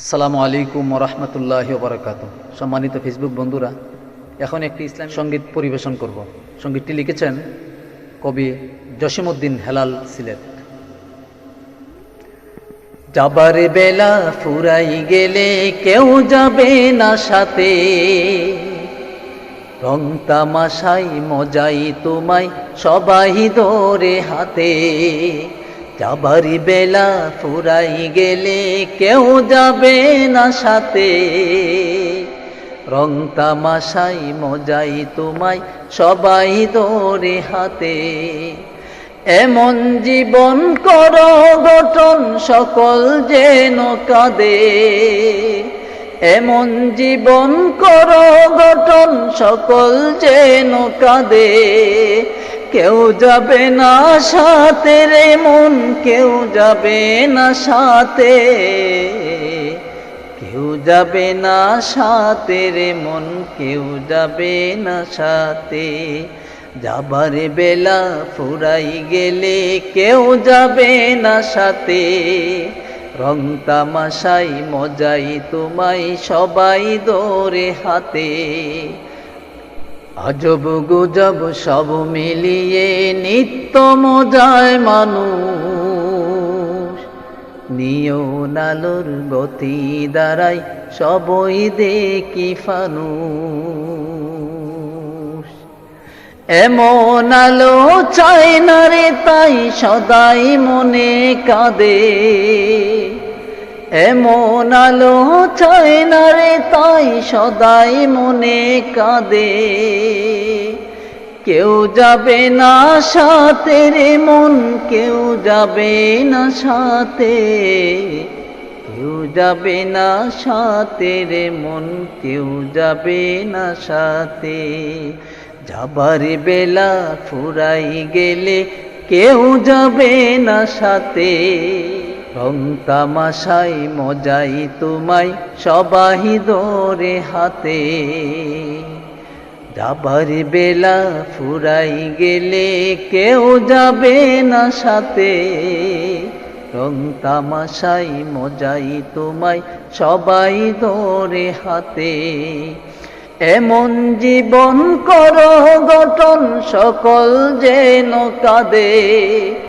আসসালামু আলাইকুম রহমতুল্লাহ বরকাত সম্মানিত ফেসবুক বন্ধুরা, এখন একটি ইসলাম সংগীত পরিবেশন করব। সঙ্গীতটি লিখেছেন কবি জসিমউদ্দিন হেলাল সিলেট। যাবার বেলা ফুরাই গেলে কেউ যাবে না সাথে। রং তামাশাই মজাই তোমায় সবাই দৌড়ে হাতে। যাবার বেলা ফুরাই গেলে কেউ যাবে না সাথে। রং তামাশাই মজাই তোমায় সবাই দৌড়ে হাতে। এমন জীবন কর, গঠন সকল যেন কাঁদে। এমন জীবন কর, গঠন সকল যেন কাঁদে। কেউ যাবে না সাথে রে মন, কেউ যাবে না সাথে। কেউ যাবে না সাথে রে মন, কেউ যাবে না সাথে। যাবার বেলা ফুরাই গেলে কেউ যাবে না সাথে। রং তামাশাই মজাই তোমায় সবাই দৌড়ে হাতে। আজব গুজব সব মিলিয়ে নিত্য মজায় মানুষ। নিয় নালোর গতি দ্বারাই সবই দেখি ফানুষ। এমন আলো চাই না রে তাই সদাই মনে কাঁদে। এমন আলো চাই না রে তাই সদাই মনে কাঁদে। কেউ যাবে না সাথে রে মন, কেউ যাবে না সাথে। কেউ যাবে না সাথে রে মন, কেউ যাবে না সাথে। যাবার বেলা ফুরাই গেলে কেউ যাবে না সাথে। রং তামাশাই মজাই তোমায় সবাই দৌড়ে হাতে। যাবার বেলা ফুরাই গেলে কেউ যাবে না সাথে। রং তামাশাই মজাই তোমায় সবাই দৌড়ে হাতে। এমন জীবন কর গঠন সকল যেন কাঁদে।